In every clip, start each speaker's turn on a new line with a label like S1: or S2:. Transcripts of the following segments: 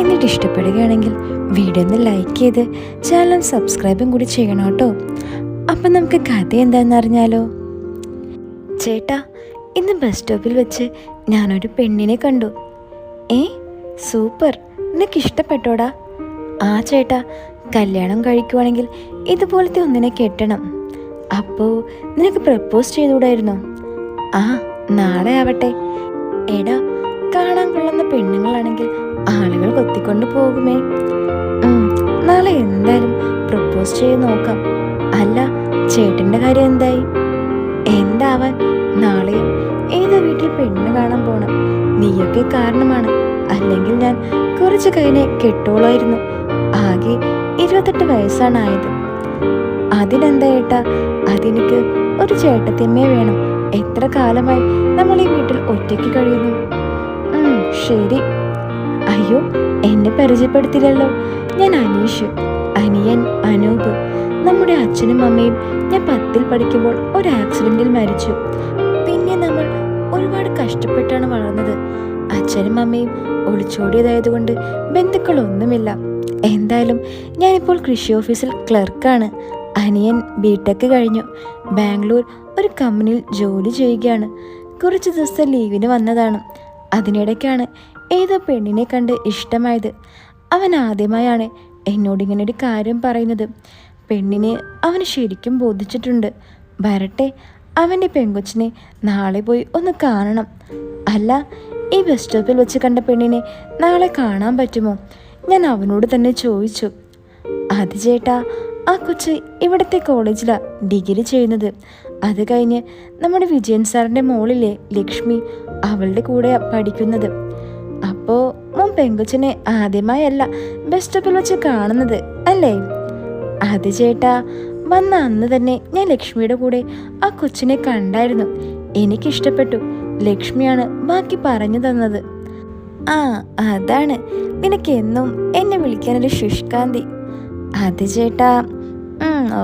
S1: എന്നിട്ട് ഇഷ്ടപ്പെടുകയാണെങ്കിൽ വീഡിയോ ഒന്ന് ലൈക്ക് ചെയ്ത് ചാനൽ സബ്സ്ക്രൈബും കൂടി ചെയ്യണം കേട്ടോ. അപ്പം നമുക്ക് കഥ എന്താണെന്ന് അറിഞ്ഞാലോ? ചേട്ടാ ഇന്ന് ബസ് സ്റ്റോപ്പിൽ വെച്ച് ഞാനൊരു പെണ്ണിനെ കണ്ടു. ഏ സൂപ്പർ നിനക്ക് ഇഷ്ടപ്പെട്ടോടാ? ആ ചേട്ടാ കല്യാണം കഴിക്കുവാണെങ്കിൽ ഇതുപോലത്തെ ഒന്നിനെ കെട്ടണം. അപ്പോൾ നിനക്ക് പ്രപ്പോസ് ചെയ്തുകൂടായിരുന്നോ? ആ നാളെ ആവട്ടെ. എടാ കാണാൻ കൊള്ളുന്ന പെണ്ണുങ്ങളാണെങ്കിൽ ആളുകൾ കൊത്തിക്കൊണ്ട് പോകുമേ. നാളെ എന്തായാലും പ്രപ്പോസ് ചെയ്ത് നോക്കാം. അല്ല ചേട്ടന്റെ കാര്യം എന്തായി? എന്താവാൻ? നാളെയും ഏതോ വീട്ടിൽ പെണ്ണ് കാണാൻ പോണം. നീയൊക്കെ കാരണമാണ്. അല്ലെങ്കിൽ ഞാൻ കുറച്ച് കഴിഞ്ഞ് കെട്ടോളായിരുന്നു. ആകെ ഇരുപത്തെട്ട് വയസ്സാണ് ആയത്. അതിനെന്താ ഏട്ടാ? അതെനിക്ക് ഒരു ചേട്ടത്തിയമ്മയെ വേണം. എത്ര കാലമായി നമ്മൾ ഈ വീട്ടിൽ ഒറ്റയ്ക്ക് കഴിയുന്നു? ശരി. അയ്യോ എന്നെ പരിചയപ്പെടുത്തില്ലല്ലോ. ഞാൻ അനീഷ് അനിയൻ അനൂപ്. നമ്മുടെ അച്ഛനും അമ്മയും ഞാൻ പത്തിൽ പഠിക്കുമ്പോൾ ഒരു ആക്സിഡന്റിൽ മരിച്ചു. പിന്നെ നമ്മൾ ഒരുപാട് കഷ്ടപ്പെട്ടാണ് വളർന്നത്. അച്ഛനും അമ്മയും ഒളിച്ചോടിയതായതുകൊണ്ട് ബന്ധുക്കളൊന്നുമില്ല. എന്തായാലും ഞാനിപ്പോൾ കൃഷി ഓഫീസിൽ ക്ലർക്കാണ്. അനിയൻ ബി ബിടെക് കഴിഞ്ഞു. ബാംഗ്ലൂർ ഒരു കമ്പനിയിൽ ജോലി ചെയ്യുകയാണ്. കുറച്ച് ദിവസത്തെ ലീവിന് വന്നതാണ്. അതിനിടയ്ക്കാണ് ഏതോ പെണ്ണിനെ കണ്ട് ഇഷ്ടമായത്. അവൻ ആദ്യമായാണ് എന്നോടിങ്ങനെ ഒരു കാര്യം പറയുന്നത്. പെണ്ണിനെ അവന് ശരിക്കും ബോധിച്ചിട്ടുണ്ട്. വരട്ടെ അവന്റെ പെങ്കൊച്ചിനെ നാളെ പോയി ഒന്ന് കാണണം. അല്ല ഈ ബസ് സ്റ്റോപ്പിൽ വെച്ച് കണ്ട പെണ്ണിനെ നാളെ കാണാൻ പറ്റുമോ? ഞാൻ അവനോട് തന്നെ ചോദിച്ചു. അത് ചേട്ടാ ആ കൊച്ച് ഇവിടുത്തെ കോളേജിലാണ് ഡിഗ്രി ചെയ്യുന്നത്. അത് കഴിഞ്ഞ് നമ്മുടെ വിജയൻ സാറിന്റെ മോളിലെ ലക്ഷ്മി അവളുടെ കൂടെ പഠിക്കുന്നത്. അപ്പോൾ മോൻ പെങ്കുച്ചനെ ആദ്യമായല്ല ബസ് സ്റ്റോപ്പിൽ വെച്ച് കാണുന്നത് അല്ലേ? അത് ചേട്ടാ വന്ന അന്ന് തന്നെ ഞാൻ ലക്ഷ്മിയുടെ കൂടെ ആ കൊച്ചിനെ കണ്ടായിരുന്നു. എനിക്കിഷ്ടപ്പെട്ടു. ലക്ഷ്മിയാണ് ബാക്കി പറഞ്ഞു തന്നത്. ആ അതാണ്. നിനക്ക് എന്നും എന്നെ വിളിക്കാനൊരു ശുഷ്കാന്തി. അത് ചേട്ടാ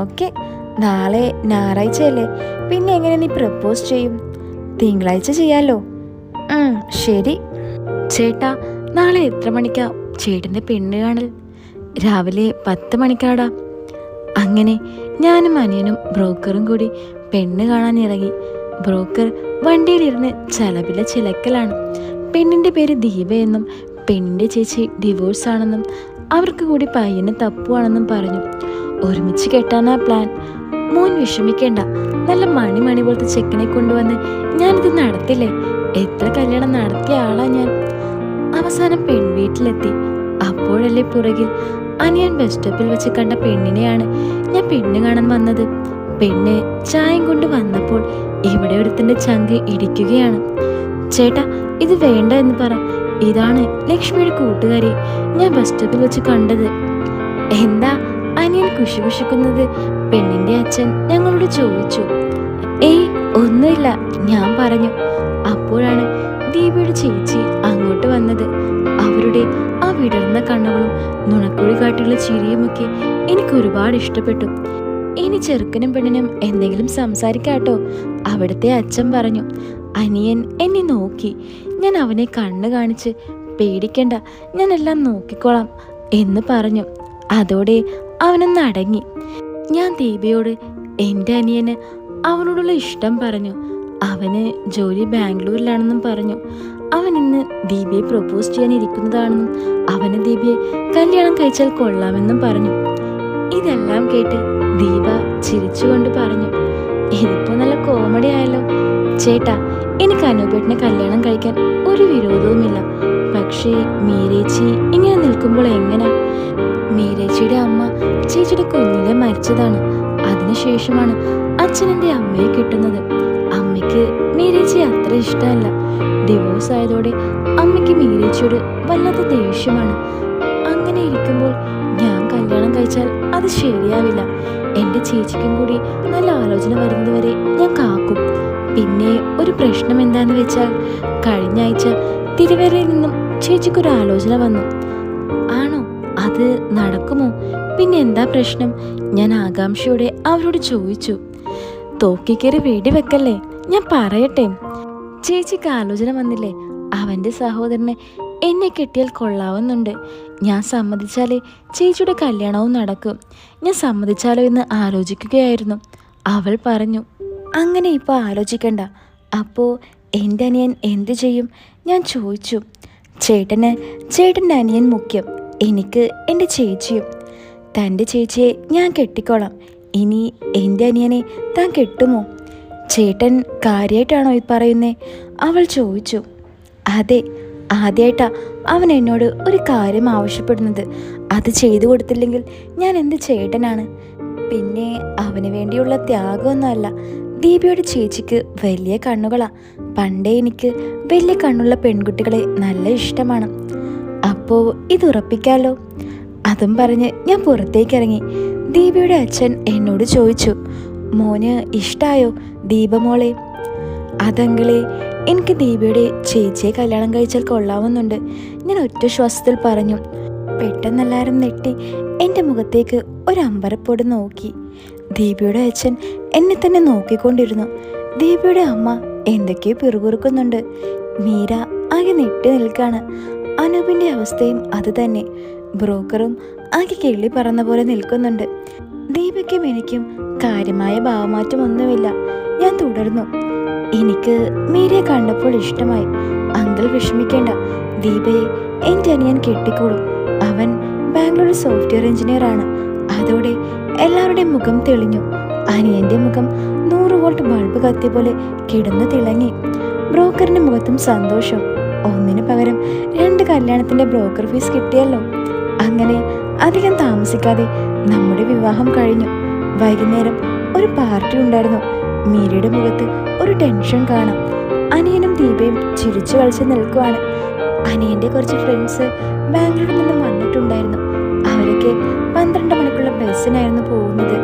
S1: ഓക്കെ. നാളെ ഞായറാഴ്ചയല്ലേ. പിന്നെ എങ്ങനെ നീ പ്രപ്പോസ് ചെയ്യും? തിങ്കളാഴ്ച ചെയ്യാലോ? ശരി. ചേട്ടാ നാളെ എത്ര മണിക്കാ ചേട്ടന്റെ പെണ്ണ് കാണൽ? രാവിലെ പത്ത് മണിക്കാടാ. അങ്ങനെ ഞാനും അനിയനും ബ്രോക്കറും കൂടി പെണ്ണ് കാണാൻ ഇറങ്ങി. ബ്രോക്കർ വണ്ടിയിലിരുന്ന് ചലപില ചിലക്കലാണ്. പെണ്ണിന്റെ പേര് ദീപയെന്നും പെണ്ണിന്റെ ചേച്ചി ഡിവോഴ്സ് ആണെന്നും അവർക്ക് കൂടി പയ്യന് തപ്പുവാണെന്നും പറഞ്ഞു. ഒരുമിച്ച് കെട്ടാനാ പ്ലാൻ മോൻ വിഷമിക്കേണ്ട. നല്ല മണി മണി പോലത്തെ ചെക്കനെ കൊണ്ടുവന്ന് ഞാനിത് നടത്തില്ലേ? എത്ര കല്യാണം നടത്തിയ ആളാ ഞാൻ. അവസാനം പെൺവീട്ടിലെത്തി. അപ്പോഴല്ലേ പുറകിൽ. അനിയൻ ബസ് സ്റ്റോപ്പിൽ വെച്ച് കണ്ട പെണ്ണിനെയാണ് ഞാൻ പെണ്ണ് കാണാൻ വന്നത്. പെണ്ണ് ചായം കൊണ്ട് വന്നപ്പോൾ ഇവിടെ ഒരുത്തിന്റെ ചങ്ക് ഇടിക്കുകയാണ്. ചേട്ടാ ഇത് വേണ്ട എന്ന് പറ. ഇതാണ് ലക്ഷ്മിയുടെ കൂട്ടുകാരി ഞാൻ ബസ് സ്റ്റോപ്പിൽ വെച്ച് കണ്ടത്. എന്താ അനിയൻ കുശുകുശുക്കുന്നത്? പെണ്ണിന്റെ അച്ഛൻ ഞങ്ങളോട് ചോദിച്ചു. ഏയ് ഒന്നുമില്ല ഞാൻ പറഞ്ഞു. അപ്പോഴാണ് ദീപയുടെ ചേച്ചി അങ്ങോട്ട് വന്നത്. അവരുടെ ആ വിടർന്ന കണ്ണുകളും നുണക്കുഴി കാട്ടിയുള്ള ചിരിയുമൊക്കെ എനിക്ക് ഒരുപാട് ഇഷ്ടപ്പെട്ടു. ഇനി ചെറുക്കനും പെണ്ണിനും എന്തെങ്കിലും സംസാരിക്കാട്ടോ. അവിടുത്തെ അച്ഛൻ പറഞ്ഞു അനിയൻ എന്നെ നോക്കി. ഞാൻ അവനെ കണ്ണ് കാണിച്ച് പേടിക്കണ്ട. ഞാനെല്ലാം നോക്കിക്കോളാം എന്ന് പറഞ്ഞു. അതോടെ അവനൊന്ന് അടങ്ങി ഞാൻ ദീപയോട് എന്റെ അനിയന് അവനോടുള്ള ഇഷ്ടം പറഞ്ഞു. അവന് ജോലി ബാംഗ്ലൂരിലാണെന്നും പറഞ്ഞു. അവൻ ഇന്ന് ദീപയെ പ്രൊപ്പോസ് ചെയ്യാനിരിക്കുന്നതാണെന്നും അവന് ദീപയെ കല്യാണം കഴിച്ചാൽ കൊള്ളാമെന്നും പറഞ്ഞു. ഇതെല്ലാം കേട്ട് ദീപ ചിരിച്ചുകൊണ്ട് പറഞ്ഞു. ഇതിപ്പോ നല്ല കോമഡി ആയല്ലോ. ചേട്ടാ എനിക്ക് അനൂപേട്ടനെ കല്യാണം കഴിക്കാൻ ഒരു വിരോധവുമില്ല. പക്ഷേ മീരേച്ചി ഇങ്ങനെ നിൽക്കുമ്പോൾ എങ്ങനെ? മീരേച്ചിയുടെ അമ്മ ചേച്ചിയുടെ കുഞ്ഞിലെ മരിച്ചതാണ്. അതിനുശേഷമാണ് അച്ഛനെ അമ്മയെ കിട്ടുന്നത്. അമ്മയ്ക്ക് മീരേച്ചി അത്ര ഇഷ്ടമല്ല. ഡിവോഴ്സ് ആയതോടെ അമ്മയ്ക്ക് മീരേച്ചിയോട് വല്ലാത്ത ദേഷ്യമാണ്. അങ്ങനെ ഇരിക്കുമ്പോൾ ഞാൻ കല്യാണം കഴിച്ചാൽ അത് ശരിയാവില്ല. എന്റെ ചേച്ചിക്കും കൂടി നല്ല ആലോചന വരുന്നതുവരെ ഞാൻ കാക്കും. പിന്നെ ഒരു പ്രശ്നം എന്താണെന്ന് വെച്ചാൽ കഴിഞ്ഞ ആഴ്ച തിരുവരയിൽ നിന്നും ചേച്ചിക്കൊരു ആലോചന വന്നു. ആണോ? അത് നടക്കുമോ? പിന്നെ എന്താ പ്രശ്നം? ഞാൻ ആകാംക്ഷയോടെ അവരോട് ചോദിച്ചു. തോക്കിക്കേറി വെടിവെക്കല്ലേ ഞാൻ പറയട്ടെ. ചേച്ചിക്ക് ആലോചന വന്നില്ലേ? അവന്റെ സഹോദരനെ എന്നെ കെട്ടിയാൽ കൊള്ളാവുന്നുണ്ട്. ഞാൻ സമ്മതിച്ചാലേ ചേച്ചിയുടെ കല്യാണവും നടക്കും. ഞാൻ സമ്മതിച്ചാലോ എന്ന് ആലോചിക്കുകയായിരുന്നു. അവൾ പറഞ്ഞു അങ്ങനെ ഇപ്പോൾ ആലോചിക്കണ്ട. അപ്പോൾ എന്റെ അനിയൻ എന്ത് ചെയ്യും? ഞാൻ ചോദിച്ചു ചേട്ടന് ചേട്ടന്റെ അനിയൻ മുഖ്യം എനിക്ക് എന്റെ ചേച്ചിയും. തന്റെ ചേച്ചിയെ ഞാൻ കെട്ടിക്കോളാം. ഇനി എന്റെ അനിയനെ താൻ കെട്ടുമോ? ചേട്ടൻ കാര്യമായിട്ടാണോ ഇത് പറയുന്നേ? അവൾ ചോദിച്ചു. അതെ ആദ്യമായിട്ടാ അവൻ എന്നോട് ഒരു കാര്യം ആവശ്യപ്പെടുന്നത്. അത് ചെയ്തു കൊടുത്തില്ലെങ്കിൽ ഞാൻ എന്ത് ചേട്ടനാണ്? പിന്നെ അവന് വേണ്ടിയുള്ള ത്യാഗമൊന്നുമല്ല. ദീപയുടെ ചേച്ചിക്ക് വലിയ കണ്ണുകളാ. പണ്ടേ എനിക്ക് വലിയ കണ്ണുള്ള പെൺകുട്ടികളെ നല്ല ഇഷ്ടമാണ്. അപ്പോൾ ഇത് ഉറപ്പിക്കാലോ? അതും പറഞ്ഞ് ഞാൻ പുറത്തേക്കിറങ്ങി. ദീപയുടെ അച്ഛൻ എന്നോട് ചോദിച്ചു മോന് ഇഷ്ടായോ ദീപമോളെ അതങ്കിളെ എനിക്ക് ദീപയുടെ ചേച്ചിയെ കല്യാണം കഴിച്ചാൽ കൊള്ളാവുന്നുണ്ട്. ഞാൻ ഒറ്റ ശ്വാസത്തിൽ പറഞ്ഞു പെട്ടെന്നെല്ലാവരും നെട്ടി എന്റെ മുഖത്തേക്ക് ഒരു നോക്കി. ദീപയുടെ അച്ഛൻ എന്നെ തന്നെ നോക്കിക്കൊണ്ടിരുന്നു. ദീപയുടെ അമ്മ എന്തൊക്കെയോ പിറുകുറുക്കുന്നുണ്ട് മീര ആകെ നെട്ടി നിൽക്കാണ്. അനൂപിന്റെ അവസ്ഥയും അത് തന്നെ. ബ്രോക്കറും ആകെ കിള്ളി പറന്ന പോലെ നിൽക്കുന്നുണ്ട്. ദീപയ്ക്കും എനിക്കും കാര്യമായ ഭാവമാറ്റമൊന്നുമില്ല. ഞാൻ തുടർന്നു. എനിക്ക് മീരയെ കണ്ടപ്പോൾ ഇഷ്ടമായി. അങ്കിൾ വിഷമിക്കേണ്ട. ദീപയെ എന്റെ അനിയൻ കെട്ടിക്കോളും അവൻ ബാംഗ്ലൂർ സോഫ്റ്റ്വെയർ എഞ്ചിനീയർ ആണ്. അതോടെ എല്ലാവരുടെയും മുഖം തെളിഞ്ഞു. അനിയന്റെ മുഖം നൂറ് വോൾട്ട് ബൾബ് കത്തിയ പോലെ കിടന്നു തിളങ്ങി. ബ്രോക്കറിന്റെ മുഖത്തും സന്തോഷം. ഒന്നിന് പകരം രണ്ട് കല്യാണത്തിന്റെ ബ്രോക്കർ ഫീസ് കിട്ടിയല്ലോ. അങ്ങനെ അധികം താമസിക്കാതെ നമ്മുടെ വിവാഹം കഴിഞ്ഞു. വൈകുന്നേരം ഒരു പാർട്ടി ഉണ്ടായിരുന്നു. മീരയുടെ മുഖത്ത് ഒരു ടെൻഷൻ കാണാം. അനിയനും ദീപയും ചിരിച്ചു കളിച്ച് നിൽക്കുവാണ്. അനിയന്റെ കുറച്ച് ഫ്രണ്ട്സ് ബാംഗ്ലൂരിൽ നിന്നും വന്നിട്ടുണ്ടായിരുന്നു. അവരൊക്കെ പന്ത്രണ്ട് മണിക്കുള്ള ബസ്സിനായിരുന്നു പോകുന്നത്.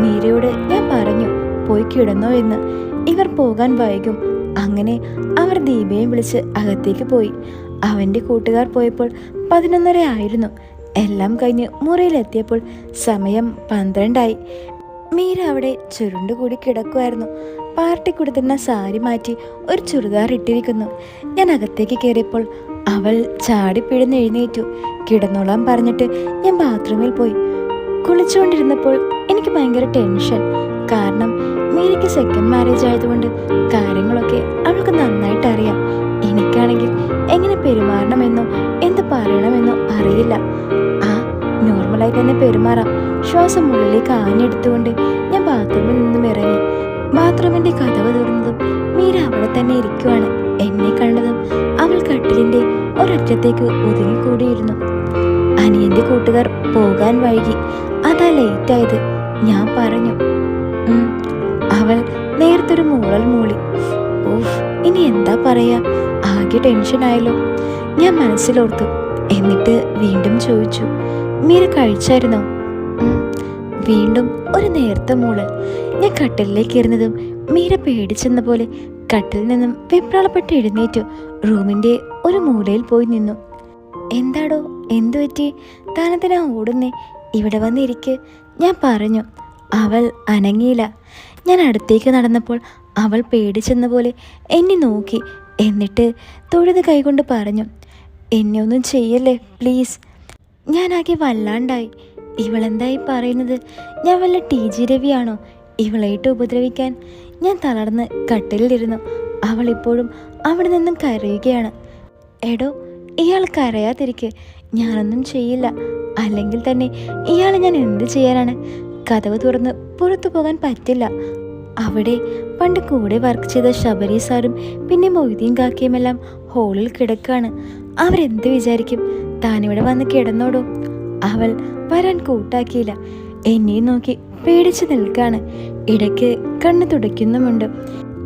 S1: മീരയോട് ഞാൻ പറഞ്ഞു പോയി കിടന്നോ എന്ന്. ഇവർ പോകാൻ വൈകും. അങ്ങനെ അവർ ദീപയെ വിളിച്ച് അകത്തേക്ക് പോയി. അവന്റെ കൂട്ടുകാർ പോയപ്പോൾ പതിനൊന്നര ആയിരുന്നു. എല്ലാം കഴിഞ്ഞ് മുറിയിലെത്തിയപ്പോൾ സമയം പന്ത്രണ്ടായി. മീര അവിടെ ചുരുണ്ടുകൂടി കിടക്കുമായിരുന്നു പാർട്ടി കൊടുത്തിരുന്ന സാരി മാറ്റി ഒരു ചുരിദാർ ഇട്ടിരിക്കുന്നു. ഞാൻ അകത്തേക്ക് കയറിയപ്പോൾ അവൾ ചാടി പിഴന്ന് എഴുന്നേറ്റു. കിടന്നോളാൻ പറഞ്ഞിട്ട് ഞാൻ ബാത്റൂമിൽ പോയി. കുളിച്ചുകൊണ്ടിരുന്നപ്പോൾ എനിക്ക് ഭയങ്കര ടെൻഷൻ. കാരണം മീരയ്ക്ക് സെക്കൻഡ് മാരേജ് ആയതുകൊണ്ട് കാര്യങ്ങളൊക്കെ അവൾക്ക് നന്നായിട്ട് അറിയാം. എനിക്കാണെങ്കിൽ എങ്ങനെ പെരുമാറണമെന്നോ എന്ത് പറയണമെന്നോ അറിയില്ല. നോർമലായി തന്നെ പെരുമാറാം. ശ്വാസം ഉള്ളിലേക്ക് ആഞ്ഞെടുത്തുകൊണ്ട് ഞാൻ ബാത്റൂമിൽ നിന്നും ഇറങ്ങി. ബാത്റൂമിന്റെ കഥവ് തുറന്നതും മീര അവിടെ തന്നെ ഇരിക്കുവാണ്. എന്നെ കണ്ടതും അവൾ കട്ടിലിന്റെ ഒരറ്റത്തേക്ക് ഒതുങ്ങിക്കൂടിയിരുന്നു. അനിയന്റെ കൂട്ടുകാർ പോകാൻ വൈകി. അതാ ലേറ്റായത് ഞാൻ പറഞ്ഞു. അവൾ നേരത്തൊരു മൂളൽ മൂളി. ഓഫ് ഇനി എന്താ പറയാ? ആകെ ടെൻഷനായല്ലോ ഞാൻ മനസ്സിലോർത്തു. എന്നിട്ട് വീണ്ടും ചോദിച്ചു മീര കഴിച്ചായിരുന്നോ? വീണ്ടും ഒരു നേരത്തെ മൂളൽ. ഞാൻ കട്ടിലിലേക്ക് ഇരുന്നതും മീര പേടിച്ചെന്ന പോലെ കട്ടിൽ നിന്നും വെപ്രാളപ്പെട്ട് എഴുന്നേറ്റു. റൂമിന്റെ ഒരു മൂലയിൽ പോയി നിന്നു. എന്താടോ എന്തു പറ്റി? താനത്തിനാ ഓടുന്നേ? ഇവിടെ വന്നിരിക്ക്. ഞാൻ പറഞ്ഞു അവൾ അനങ്ങിയില്ല. ഞാൻ അടുത്തേക്ക് നടന്നപ്പോൾ അവൾ പേടിച്ചെന്ന പോലെ എന്നെ നോക്കി. എന്നിട്ട് തൊഴുത് കൈകൊണ്ട് പറഞ്ഞു എന്നെ ഒന്നും ചെയ്യല്ലേ പ്ലീസ്. ഞാനാകെ വല്ലാണ്ടായി. ഇവളെന്തായി പറയുന്നത്? ഞാൻ വല്ല ടി ജി രവിയാണോ? ഇവളായിട്ട് ഉപദ്രവിക്കാൻ ഞാൻ തളർന്ന് കട്ടിലിരുന്നു അവൾ ഇപ്പോഴും അവിടെ നിന്നും കരയുകയാണ്. എടോ ഇയാൾ കരയാതിരിക്കെ. ഞാനൊന്നും ചെയ്യില്ല. അല്ലെങ്കിൽ തന്നെ ഇയാളെ ഞാൻ എന്ത് ചെയ്യാനാണ്? കഥവ് തുറന്ന് പുറത്തു പോകാൻ പറ്റില്ല. അവിടെ പണ്ട് കൂടെ വർക്ക് ചെയ്ത ശബരി സാറും പിന്നെ മൊയ്തീൻ കാക്കിയുമെല്ലാം ഹോളിൽ കിടക്കുകയാണ് അവരെന്ത് വിചാരിക്കും? താനിവിടെ വന്ന് കിടന്നോടൂ. അവൾ വരാൻ കൂട്ടാക്കിയില്ല. എന്നെ നോക്കി പേടിച്ചു നിൽക്കാണ്. ഇടയ്ക്ക് കണ്ണു തുടയ്ക്കുന്നുമുണ്ട്.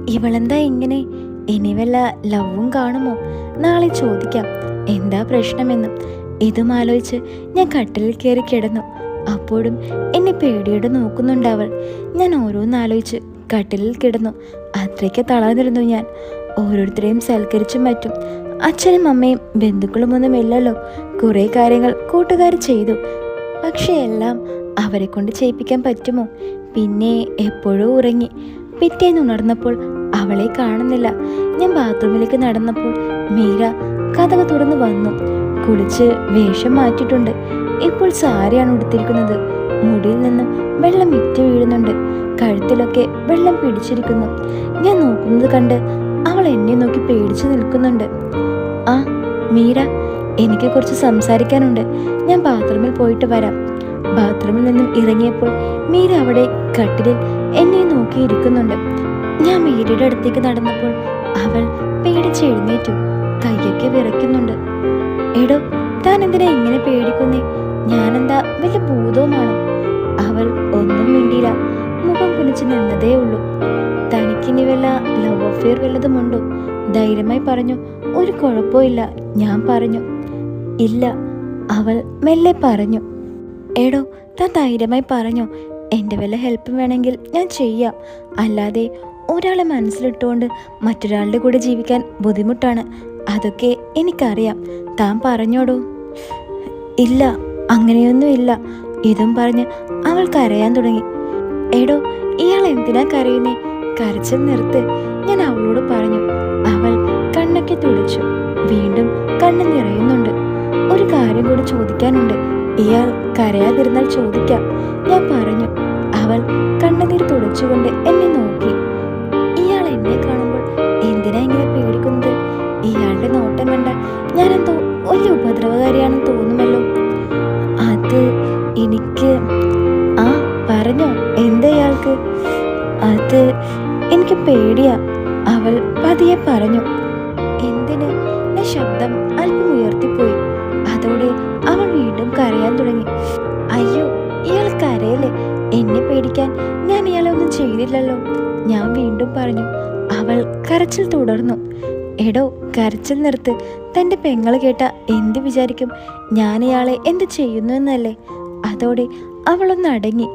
S1: ഇവളെന്താ ഇങ്ങനെ? ഇനി വല്ല ലവും കാണുമോ? നാളെ ചോദിക്കാം. എന്താ പ്രശ്നമെന്നും. ഇതും ആലോചിച്ച് ഞാൻ കട്ടിലിൽ കയറി കിടന്നു. അപ്പോഴും എന്നെ പേടിയോടെ നോക്കുന്നുണ്ട് അവൾ. ഞാൻ ഓരോന്നാലോചിച്ച് കട്ടിലിൽ കിടന്നു. അത്രയ്ക്ക് തളർന്നിരുന്നു ഞാൻ. ഓരോരുത്തരെയും സൽക്കരിച്ചും മറ്റും. അച്ഛനും അമ്മയും ബന്ധുക്കളുമൊന്നും ഇല്ലല്ലോ. കുറേ കാര്യങ്ങൾ കൂട്ടുകാർ ചെയ്തു. പക്ഷെ എല്ലാം അവരെ കൊണ്ട് ചെയ്യിപ്പിക്കാൻ പറ്റുമോ? പിന്നെ എപ്പോഴും ഉറങ്ങി. പിറ്റേന്ന് ഉണർന്നപ്പോൾ അവളെ കാണുന്നില്ല. ഞാൻ ബാത്റൂമിലേക്ക് നടന്നപ്പോൾ മീര കഥക തുറന്നു വന്നു. കുളിച്ച് വേഷം മാറ്റിയിട്ടുണ്ട്. ഇപ്പോൾ സാരിയാണ് ഉടുത്തിരിക്കുന്നത്. മുടിയിൽ നിന്നും വെള്ളം ഇറ്റ് വീഴുന്നുണ്ട്. കഴുത്തിലൊക്കെ വെള്ളം പിടിച്ചിരിക്കുന്നു. ഞാൻ നോക്കുന്നത് കണ്ട് അവൾ എന്നെ നോക്കി പേടിച്ചു നിൽക്കുന്നുണ്ട്. ആ മീര എനിക്ക് കുറച്ച് സംസാരിക്കാനുണ്ട്. ഞാൻ ബാത്റൂമിൽ പോയിട്ട് വരാം. ബാത്റൂമിൽ നിന്നും ഇറങ്ങിയപ്പോൾ മീര അവിടെ കട്ടിലിൽ എന്നെ നോക്കിയിരിക്കുന്നുണ്ട് ഞാൻ മീരയുടെ അടുത്തേക്ക് നടന്നപ്പോൾ അവൾ പേടിച്ച് എഴുന്നേറ്റു. കയ്യൊക്കെ വിറയ്ക്കുന്നുണ്ട്. എടോ താൻ എന്തിനാ ഇങ്ങനെ പേടിക്കുന്നേ? ഞാനെന്താ വലിയ ഭൂതവുമാണോ? അവൾ ഒന്നും മിണ്ടിയില്ല. മുഖം കുനിച്ച് നിന്നതേ ഉള്ളൂ. തനിക്കിനി വല്ല ലവ് അഫെയർ വല്ലതുമുണ്ടോ? ധൈര്യമായി പറഞ്ഞു ഒരു കുഴപ്പമില്ല. ഞാൻ പറഞ്ഞു. ഇല്ല. അവൾ മെല്ലെ പറഞ്ഞു. എടോ താൻ ധൈര്യമായി പറഞ്ഞു. എന്റെ വല്ല ഹെൽപ്പും വേണമെങ്കിൽ ഞാൻ ചെയ്യാം. അല്ലാതെ ഒരാളെ മനസ്സിലിട്ടുകൊണ്ട് മറ്റൊരാളുടെ കൂടെ ജീവിക്കാൻ ബുദ്ധിമുട്ടാണ്. അതൊക്കെ എനിക്കറിയാം. താൻ പറഞ്ഞോടോ? ഇല്ല. അങ്ങനെയൊന്നും ഇല്ല ഇതും പറഞ്ഞ് അവൾ കരയാൻ തുടങ്ങി. എടോ ഇയാൾ എന്തിനാ കരയുന്നേ? കരച്ചിൽ നിർത്ത്. ഞാൻ അവളോട് പറഞ്ഞു. തുടിച്ചു വീണ്ടും കണ്ണു നിറയുന്നുണ്ട്. ഒരു കാര്യം കൂടി ചോദിക്കാനുണ്ട്. ഇയാൾ കരയാതിരുന്നാൽ ചോദിക്കാം. ഞാൻ പറഞ്ഞു അവൾ കണ്ണുനീർ തുടച്ചുകൊണ്ട് എന്നെ നോക്കി. ഇയാൾ എന്നെ കാണുമ്പോൾ എന്തിനാ ഇങ്ങനെ പേടിക്കുന്നത്? ഇയാളുടെ നോട്ടം കണ്ട ഞാനെന്തോ വലിയ ഉപദ്രവകാരിയാണെന്ന് തോന്നുമല്ലോ. അത് എനിക്ക് ആ പറഞ്ഞോ എന്താ ഇയാൾക്ക്? അത് എനിക്ക് പേടിയാ. അവൾ പതിയെ പറഞ്ഞു കരച്ചിൽ തുടർന്നു. എടോ കരച്ചിൽ നിർത്ത്. തന്റെ പെങ്ങൾ കേട്ട എന്ത് വിചാരിക്കും? ഞാൻ ഇയാളെ എന്ത് ചെയ്യുന്നു എന്നല്ലേ? അതോടെ അവളൊന്ന് അടങ്ങി.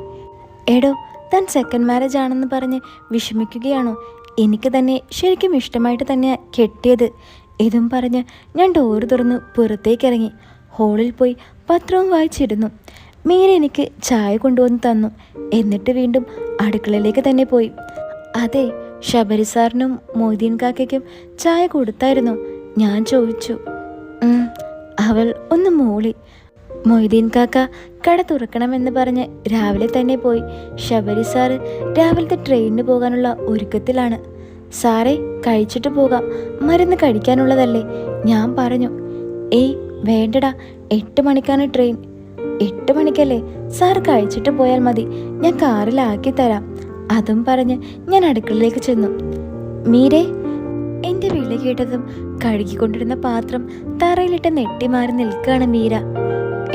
S1: എടോ താൻ സെക്കൻഡ് മാരേജ് ആണെന്ന് പറഞ്ഞ് വിഷമിക്കുകയാണോ? എനിക്ക് തന്നെ ശരിക്കും ഇഷ്ടമായിട്ട് തന്നെ കെട്ടിയത്. ഇതും പറഞ്ഞ് ഞാൻ ഡോറ് തുറന്ന് പുറത്തേക്കിറങ്ങി. ഹോളിൽ പോയി പത്രവും വായിച്ചിരുന്നു. മീര എനിക്ക് ചായ കൊണ്ടുവന്ന് തന്നു. എന്നിട്ട് വീണ്ടും അടുക്കളയിലേക്ക് തന്നെ പോയി. അതെ ശബരി സാറിനും മൊയ്തീൻ കാക്കയ്ക്കും ചായ കൊടുത്തായിരുന്നു. ഞാൻ ചോദിച്ചു അവൾ ഒന്ന് മൂളി. മൊയ്തീൻ കാക്ക കട തുറക്കണമെന്ന് പറഞ്ഞ് രാവിലെ തന്നെ പോയി. ശബരി സാറ് രാവിലത്തെ ട്രെയിനിന് പോകാനുള്ള ഒരുക്കത്തിലാണ്. സാറേ കഴിച്ചിട്ട് പോകാം. മരുന്ന് കഴിക്കാനുള്ളതല്ലേ? ഞാൻ പറഞ്ഞു. ഏയ് വേണ്ടടാ. എട്ട് മണിക്കാണ് ട്രെയിൻ. എട്ട് മണിക്കല്ലേ? സാർ കഴിച്ചിട്ട് പോയാൽ മതി. ഞാൻ കാറിലാക്കി തരാം. അതും പറഞ്ഞ് ഞാൻ അടുക്കളയിലേക്ക് ചെന്നു. മീരേ എന്റെ വിളി കേട്ടതും കഴുകിക്കൊണ്ടിരുന്ന പാത്രം തറയിലിട്ട് നെട്ടിമാറി നിൽക്കുകയാണ് മീര.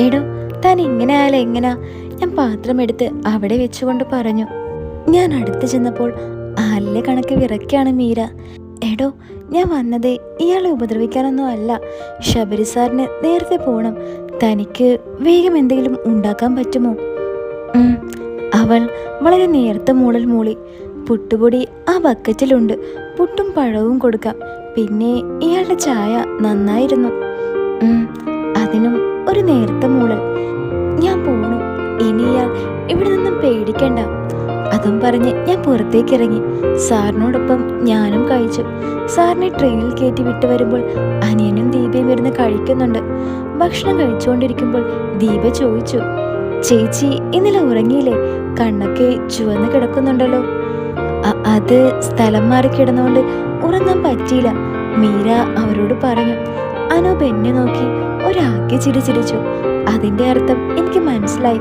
S1: എടോ താൻ ഇങ്ങനെ ആയാലും എങ്ങനാ? ഞാൻ പാത്രം എടുത്ത് അവിടെ വെച്ചുകൊണ്ട് പറഞ്ഞു. ഞാൻ അടുത്ത് ചെന്നപ്പോൾ അല്ല കണക്ക് വിറയ്ക്കാണ് മീര. എടോ ഞാൻ വന്നത് ഇയാളെ ഉപദ്രവിക്കാനൊന്നും അല്ല. ശബരി സാറിന് നേരത്തെ പോകണം തനിക്ക് വേഗം എന്തെങ്കിലും ഉണ്ടാക്കാൻ പറ്റുമോ. അവൾ വളരെ നേരത്തെ മൂളൽ മൂളി. പുട്ടുപൊടി ആ ബക്കറ്റിലുണ്ട്. പുട്ടും പഴവും കൊടുക്കാം. പിന്നെ ഇയാളുടെ ചായ നന്നായിരുന്നു. അതിനും ഒരു നേരത്തെ മൂളൽ. ഞാൻ പോണു. ഇനി ഇയാൾ ഇവിടെ നിന്നും പേടിക്കണ്ട. അതും പറഞ്ഞ് ഞാൻ പുറത്തേക്ക് ഇറങ്ങി സാറിനോടൊപ്പം ഞാനും കഴിച്ചു. സാറിനെ ട്രെയിനിൽ കയറ്റി വിട്ടു വരുമ്പോൾ അനിയനും ദീപയും ഇരുന്ന് കഴിക്കുന്നുണ്ട്. ഭക്ഷണം കഴിച്ചുകൊണ്ടിരിക്കുമ്പോൾ ദീപ ചോദിച്ചു ചേച്ചി ഇന്നലെ ഉറങ്ങിയില്ലേ? കണ്ണൊക്കെ ചുവന്ന് കിടക്കുന്നുണ്ടല്ലോ. അത് സ്ഥലം മാറി കിടന്നുകൊണ്ട് ഉറങ്ങാൻ പറ്റിയില്ല. മീര അവരോട് പറഞ്ഞു അനൂപ് എന്നെ നോക്കി ഒരാകെ ചിരി ചിരിച്ചു അതിന്റെ അർത്ഥം എനിക്ക് മനസ്സിലായി.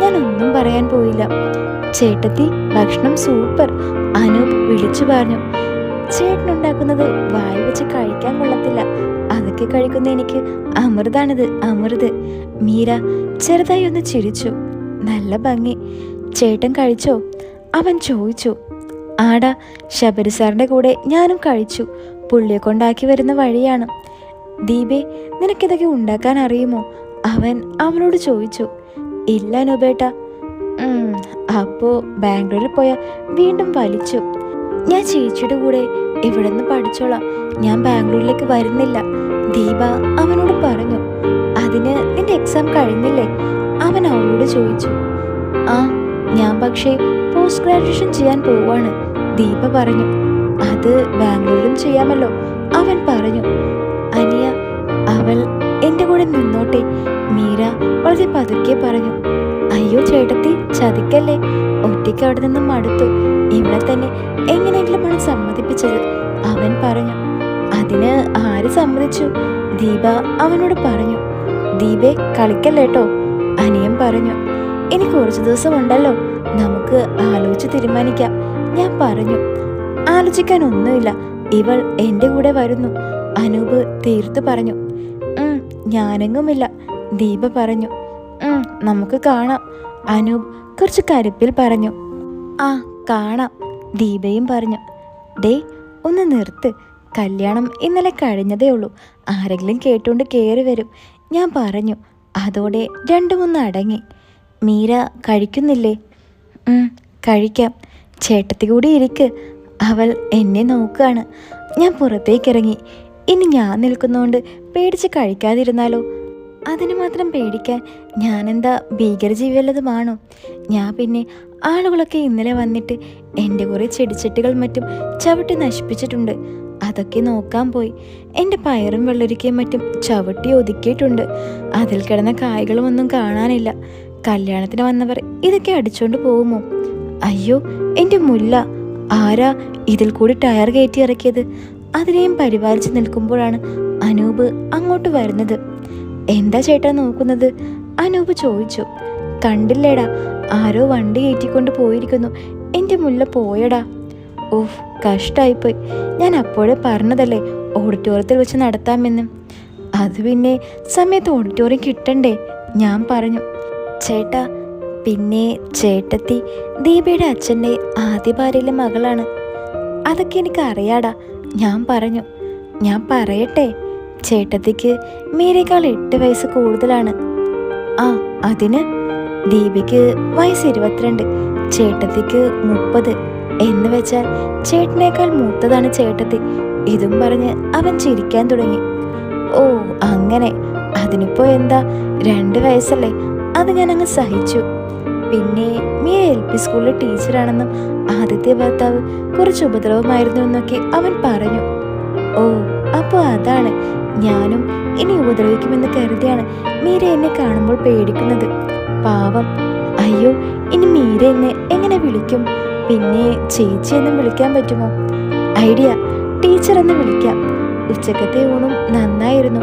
S1: ഞാൻ ഒന്നും പറയാൻ പോയില്ല. ചേട്ടത്തി ഭക്ഷണം സൂപ്പർ. അനൂപ് വിളിച്ചു പറഞ്ഞു ചേട്ടനുണ്ടാക്കുന്നത് വായി വെച്ച് കഴിക്കാൻ കൊള്ളത്തില്ല. അതൊക്കെ കഴിക്കുന്ന എനിക്ക് അമൃതാണിത് അമൃത്. മീര ചെറുതായി ഒന്ന് ചിരിച്ചു. നല്ല ഭംഗി. ചേട്ടൻ കഴിച്ചോ? അവൻ ചോദിച്ചു. ആടാ ശബരി സാറിന്റെ കൂടെ ഞാനും കഴിച്ചു. പുള്ളിയെ കൊണ്ടാക്കി വരുന്ന വഴിയാണ്. ദീപേ നിനക്കിതൊക്കെ ഉണ്ടാക്കാൻ അറിയുമോ? അവൻ അവനോട് ചോദിച്ചു. ഇല്ല അനുപേട്ട അപ്പോ ബാംഗ്ലൂരിൽ പോയ വീണ്ടും വലിച്ചു. ഞാൻ ചേച്ചിയുടെ കൂടെ ഇവിടെ നിന്ന് പഠിച്ചോളാം. ഞാൻ ബാംഗ്ലൂരിലേക്ക് വരുന്നില്ല. ദീപ അവനോട് പറഞ്ഞു. അതിന് നിന്റെ എക്സാം കഴിഞ്ഞില്ലേ? അവൻ അവളോട് ചോദിച്ചു. ആ ഞാൻ പക്ഷേ പോസ്റ്റ് ഗ്രാജുവേഷൻ ചെയ്യാൻ പോവാണ്. ദീപ പറഞ്ഞു. അത് ബാംഗ്ലൂരിലും ചെയ്യാമല്ലോ. അവൻ പറഞ്ഞു. അനിയ അവൾ എന്റെ കൂടെ നിന്നോട്ടെ. മീര വളരെ പതുക്കെ പറഞ്ഞു. അയ്യോ ചേട്ടത്തി ചതിക്കല്ലേ? ഒറ്റയ്ക്ക് അവിടെ നിന്നും മടുത്തു. ഇവിടെ തന്നെ എങ്ങനെയെങ്കിലുമാണ് സമ്മതിപ്പിച്ചത്. അവൻ പറഞ്ഞു. അതിന് ആര് സമ്മതിച്ചു? ദീപ അവനോട് പറഞ്ഞു. ദീപെ കളിക്കല്ലേട്ടോ? അനിയൻ പറഞ്ഞു. ഇനി കുറച്ച് ദിവസം ഉണ്ടല്ലോ നമുക്ക് ആലോചിച്ച് തീരുമാനിക്കാം. ഞാൻ പറഞ്ഞു. ആലോചിക്കാൻ ഒന്നുമില്ല ഇവൾ എന്റെ കൂടെ വരുന്നു. അനൂപ് തീർത്തു പറഞ്ഞു. "ഉം, ഞാനെങ്ങുമില്ല. ദീപ പറഞ്ഞു. നമുക്ക് കാണാം. അനൂപ് കുറച്ച് കരുപ്പിൽ പറഞ്ഞു. ആ കാണാം. ദീപയും പറഞ്ഞു. ഡേ ഒന്ന് നിർത്ത്. കല്യാണം ഇന്നലെ കഴിഞ്ഞതേ ഉള്ളൂ. ആരെങ്കിലും കേട്ടുകൊണ്ട് കയറി വരും. ഞാൻ പറഞ്ഞു. അതോടെ രണ്ടു മൂന്ന് അടങ്ങി. മീര കഴിക്കുന്നില്ലേ? "ഉം, കഴിക്കാം. ചേട്ടത്തി കൂടി ഇരിക്ക്. അവൾ എന്നെ നോക്കുകയാണ്. ഞാൻ പുറത്തേക്ക് ഇറങ്ങി ഇനി ഞാൻ നിൽക്കുന്നതുകൊണ്ട് പേടിച്ച് കഴിക്കാതിരുന്നാലോ? അതിന് മാത്രം പേടിക്കാൻ ഞാനെന്താ ഭീകരജീവി വല്ലതുമാണോ ഞാൻ പിന്നെ ആളുകളൊക്കെ ഇന്നലെ വന്നിട്ട് എന്റെ കുറേ ചെടിച്ചട്ടികൾ മറ്റും ചവിട്ടി നശിപ്പിച്ചിട്ടുണ്ട്. അതൊക്കെ നോക്കാൻ പോയി. എന്റെ പയറും വെള്ളരിക്കയും മറ്റും ചവിട്ടി ഒതുക്കിയിട്ടുണ്ട്. അതിൽ കിടന്ന കായ്കളും ഒന്നും കാണാനില്ല. കല്യാണത്തിന് വന്നവർ ഇതൊക്കെ അടിച്ചോണ്ട് പോകുമോ? അയ്യോ എന്റെ മുല്ല. ആരാ ഇതിൽ കൂടി ടയർ കയറ്റി ഇറക്കിയത്? അതിനെയും പരിപാലിച്ച് നിൽക്കുമ്പോഴാണ് അനൂപ് അങ്ങോട്ട് വരുന്നത്. എന്താ ചേട്ടാ നോക്കുന്നത്? അനൂപ് ചോദിച്ചു. കണ്ടില്ലേടാ ആരോ വണ്ടി കയറ്റിക്കൊണ്ട് പോയിരിക്കുന്നു. എന്റെ മുല്ല പോയടാ. ഓഹ് കഷ്ടായിപ്പോയി. ഞാൻ അപ്പോഴേ പറഞ്ഞതല്ലേ ഓഡിറ്റോറിയത്തിൽ വെച്ച് നടത്താമെന്ന്. അത് പിന്നെ സമയത്ത് ഓഡിറ്റോറിയം കിട്ടണ്ടേ? ഞാൻ പറഞ്ഞു. ചേട്ടാ പിന്നെ ചേട്ടത്തി ദീപയുടെ അച്ഛന്റെ ആദ്യ ഭാര്യയിലെ മകളാണ്. അതൊക്കെ എനിക്ക് അറിയാടാ ഞാൻ പറഞ്ഞു ഞാൻ പറയട്ടെ ചേട്ടത്തിക്ക് മീരേക്കാൾ എട്ട് വയസ്സ് കൂടുതലാണ്. ആ അതിന്? ദീപയ്ക്ക് വയസ്സ് ഇരുപത്തിരണ്ട് ചേട്ടത്തിക്ക് മുപ്പത്. എന്ന് വെച്ചാൽ ചേട്ടനേക്കാൾ മൂത്തതാണ് ചേട്ടത്തി. ഇതും പറഞ്ഞ് അവൻ ചിരിക്കാൻ തുടങ്ങി. ഓ അങ്ങനെ. അതിനിപ്പോ എന്താ? രണ്ട് വയസ്സല്ലേ? അത് ഞാൻ അങ്ങ് സഹിച്ചു. പിന്നെ മീ എൽ പി സ്കൂളിലെ ടീച്ചറാണെന്നും ആദ്യത്തെ ഭർത്താവ് കുറച്ച് ഉപദ്രവമായിരുന്നു എന്നൊക്കെ അവൻ പറഞ്ഞു. ഓ അപ്പോൾ അതാണ്. ഞാനും ഇനി ഉപദ്രവിക്കുമെന്ന് കരുതിയാണ് മീര എന്നെ കാണുമ്പോൾ പേടിക്കുന്നത്. പാവം. അയ്യോ ഇനി മീര എന്നെ എങ്ങനെ വിളിക്കും? പിന്നെ ചേച്ചി എന്നും വിളിക്കാൻ പറ്റുമോ? ഐഡിയ ടീച്ചർ എന്ന് വിളിക്കാം. ഉച്ചക്കത്തെ ഊണും നന്നായിരുന്നു.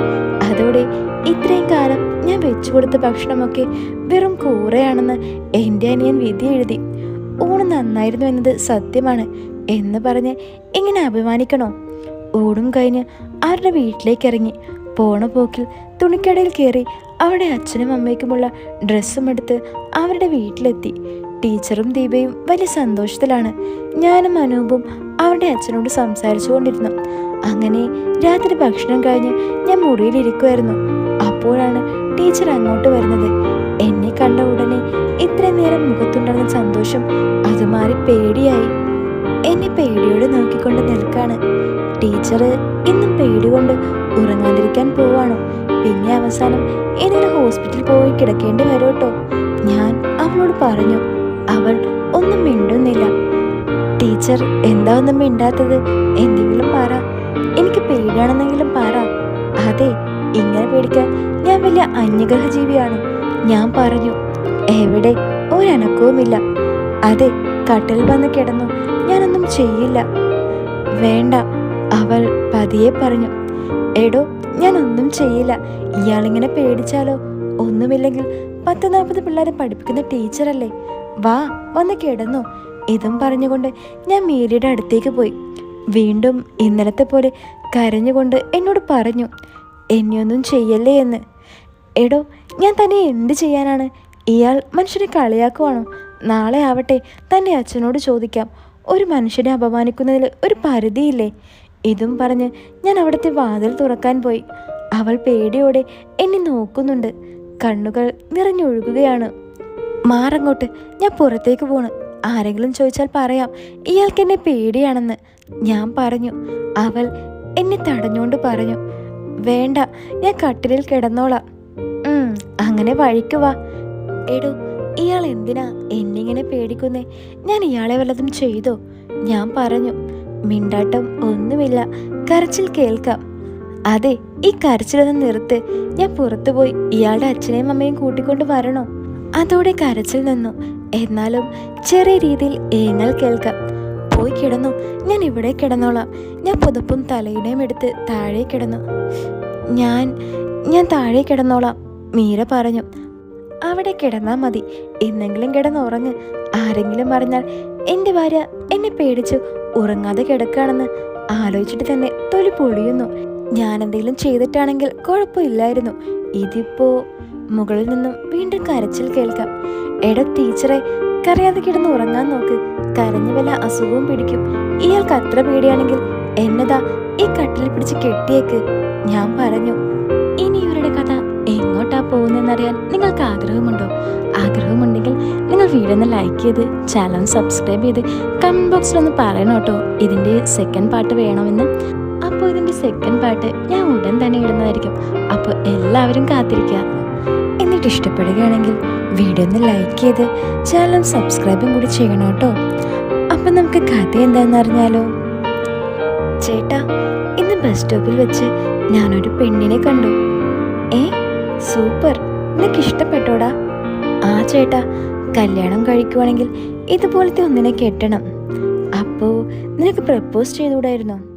S1: അതോടെ ഇത്രയും കാലം ഞാൻ വെച്ചു കൊടുത്ത ഭക്ഷണമൊക്കെ വെറും കൂറയാണെന്ന് എന്റെ അനിയൻ വിധി എഴുതി. ഊണ് നന്നായിരുന്നു എന്നത് സത്യമാണ് എന്ന് പറഞ്ഞ് ഇങ്ങനെ അഭിമാനിക്കണോ? ഊണും കഴിഞ്ഞ് അവരുടെ വീട്ടിലേക്ക് ഇറങ്ങി? പോണ പോക്കിൽ തുണിക്കടയിൽ കയറി അവിടെ അച്ഛനും അമ്മയ്ക്കുമുള്ള ഡ്രസ്സും എടുത്ത് അവരുടെ വീട്ടിലെത്തി. ടീച്ചറും ദീപയും വലിയ സന്തോഷത്തിലാണ്. ഞാനും അനൂപും അവരുടെ അച്ഛനോട് സംസാരിച്ചു കൊണ്ടിരുന്നു. അങ്ങനെ രാത്രി ഭക്ഷണം കഴിഞ്ഞ് ഞാൻ മുറിയിലിരിക്കുമായിരുന്നു അപ്പോഴാണ് ടീച്ചർ അങ്ങോട്ട് വരുന്നത്. എന്നെ കണ്ട ഉടനെ ഇത്രയും നേരം മുഖത്തുണ്ടായിരുന്ന സന്തോഷം അത് മാറി പേടിയായി. എന്നെ പേടിയോടെ നോക്കിക്കൊണ്ട് നിൽക്കാണ്. ടീച്ചർ ഇന്നും പേടി കൊണ്ട് ഉറങ്ങാതിരിക്കാൻ പോവാണോ. പിന്നെ അവസാനം ഏതെങ്കിലും ഹോസ്പിറ്റലിൽ പോയി കിടക്കേണ്ടി വരും ഞാൻ അവളോട് പറഞ്ഞു അവൾ ഒന്നും മിണ്ടുന്നില്ല. ടീച്ചർ എന്താ ഒന്നും മിണ്ടാത്തത്? എന്തെങ്കിലും പറ. എനിക്ക് പേടിയാണെന്നെങ്കിലും പറ. അതെ ഇങ്ങനെ പേടിക്കാൻ ഞാൻ വലിയ അന്യഗ്രഹ ജീവിയാണ് ഞാൻ പറഞ്ഞു എവിടെ? ഒരനക്കവുമില്ല. അതെ കട്ടിൽ വന്ന് കിടന്നു. ഞാനൊന്നും ചെയ്യില്ല. വേണ്ട അവൾ പതിയെ പറഞ്ഞു. എടോ ഞാനൊന്നും ചെയ്യില്ല. ഇയാളിങ്ങനെ പേടിച്ചാലോ? ഒന്നുമില്ലെങ്കിൽ പത്ത് നാൽപ്പത് പിള്ളേരെ പഠിപ്പിക്കുന്ന ടീച്ചറല്ലേ. വാ വന്ന് കിടന്നു. ഇതും പറഞ്ഞുകൊണ്ട് ഞാൻ മീരയുടെ അടുത്തേക്ക് പോയി. വീണ്ടും ഇന്നലത്തെ പോലെ കരഞ്ഞുകൊണ്ട് എന്നോട് പറഞ്ഞു എന്നെയൊന്നും ചെയ്യല്ലേ എന്ന്. എടോ ഞാൻ തന്നെ എന്ത് ചെയ്യാനാണ്? ഇയാൾ മനുഷ്യനെ കളിയാക്കുവാണോ? നാളെ ആവട്ടെ തന്റെ അച്ഛനോട് ചോദിക്കാം. ഒരു മനുഷ്യനെ അപമാനിക്കുന്നതിൽ ഒരു പരിധിയില്ലേ? ഇതും പറഞ്ഞ് ഞാൻ അവിടുത്തെ വാതിൽ തുറക്കാൻ പോയി. അവൾ പേടിയോടെ എന്നെ നോക്കുന്നുണ്ട്. കണ്ണുകൾ നിറഞ്ഞൊഴുകുകയാണ്. മാറങ്ങോട്ട് ഞാൻ പുറത്തേക്ക് പോണ്. ആരെങ്കിലും ചോദിച്ചാൽ പറയാം ഇയാൾക്ക് എന്നെ പേടിയാണെന്ന്. ഞാൻ പറഞ്ഞു അവൾ എന്നെ തടഞ്ഞുകൊണ്ട് പറഞ്ഞു വേണ്ട ഞാൻ കട്ടിലിൽ കിടന്നോളാം. അങ്ങനെ വഴിക്ക് വാ. എടോ ഇയാൾ എന്തിനാ എന്നിങ്ങനെ പേടിക്കുന്നേ? ഞാൻ ഇയാളെ വല്ലതും ചെയ്തോ? ഞാൻ പറഞ്ഞു മിണ്ടാട്ടം ഒന്നുമില്ല കരച്ചിൽ കേൾക്കാം. അതെ ഈ കരച്ചിലൊന്ന് നിർത്ത്. ഞാൻ പുറത്തു പോയി ഇയാളുടെ അച്ഛനെയും അമ്മയും കൂട്ടിക്കൊണ്ട് വരണോ? അതോടെ കരച്ചിൽ നിന്നു. എന്നാലും ചെറിയ രീതിയിൽ ഏങ്ങൽ കേൾക്കാം. പോയി കിടന്നു ഞാൻ ഇവിടെ കിടന്നോളാം. ഞാൻ പുതപ്പും തലയുടെയും എടുത്ത് താഴെ കിടന്നു. ഞാൻ ഞാൻ താഴെ കിടന്നോളാം. മീര പറഞ്ഞു അവിടെ കിടന്നാൽ മതി. എന്നെങ്കിലും കിടന്നുറങ്ങ് ആരെങ്കിലും പറഞ്ഞാൽ എന്റെ ഭാര്യ എന്നെ പേടിച്ച്. ഉറങ്ങാതെ കിടക്കുകയാണെന്ന് ആലോചിച്ചിട്ട് തന്നെ തൊലി പൊളിയുന്നു. ഞാൻ എന്തെങ്കിലും ചെയ്തിട്ടാണെങ്കിൽ കുഴപ്പമില്ലായിരുന്നു. ഇതിപ്പോ മുകളിൽ നിന്നും വീണ്ടും കരച്ചിൽ കേൾക്കാം. എട ടീച്ചറെ കരയാതെ കിടന്ന് ഉറങ്ങാൻ നോക്ക്. കരഞ്ഞു വല്ല അസുഖവും പിടിക്കും. ഇയാൾക്ക് അത്ര പേടിയാണെങ്കിൽ എന്നതാ ഈ കട്ടിൽ പിടിച്ച് കെട്ടിയേക്ക്? ഞാൻ പറഞ്ഞു എങ്ങോട്ടാ പോകുന്നതെന്നറിയാൻ നിങ്ങൾക്ക് ആഗ്രഹമുണ്ടോ? ആഗ്രഹമുണ്ടെങ്കിൽ നിങ്ങൾ വീഡിയോ ഒന്ന് ലൈക്ക് ചെയ്ത് ചാനൽ സബ്സ്ക്രൈബ് ചെയ്ത് കമന്റ് ബോക്സിലൊന്ന് പറയണം കേട്ടോ. ഇതിന്റെ സെക്കൻഡ് പാർട്ട് വേണമെന്ന്. അപ്പോൾ ഇതിന്റെ സെക്കൻഡ് പാർട്ട് ഞാൻ ഉടൻ തന്നെ ഇടുന്നതായിരിക്കും. അപ്പോൾ എല്ലാവരും കാത്തിരിക്കുക. എന്നിട്ട് ഇഷ്ടപ്പെടുകയാണെങ്കിൽ വീഡിയോ ഒന്ന് ലൈക്ക് ചെയ്ത് ചാനൽ സബ്സ്ക്രൈബും കൂടി ചെയ്യണം കേട്ടോ. അപ്പം നമുക്ക് കഥ എന്താണെന്ന് അറിഞ്ഞാലോ? ചേട്ടാ ഇന്ന് ബസ് സ്റ്റോപ്പിൽ വെച്ച് ഞാനൊരു പെണ്ണിനെ കണ്ടു. ഏ? സൂപ്പർ. നിനക്ക് ഇഷ്ടപ്പെട്ടോടാ ആ ചേട്ടാ കല്യാണം കഴിക്കുവാണെങ്കിൽ ഇതുപോലത്തെ ഒന്നിനെ കെട്ടണം. അപ്പോ നിനക്ക് പ്രപ്പോസ് ചെയ്തുകൂടായിരുന്നോ?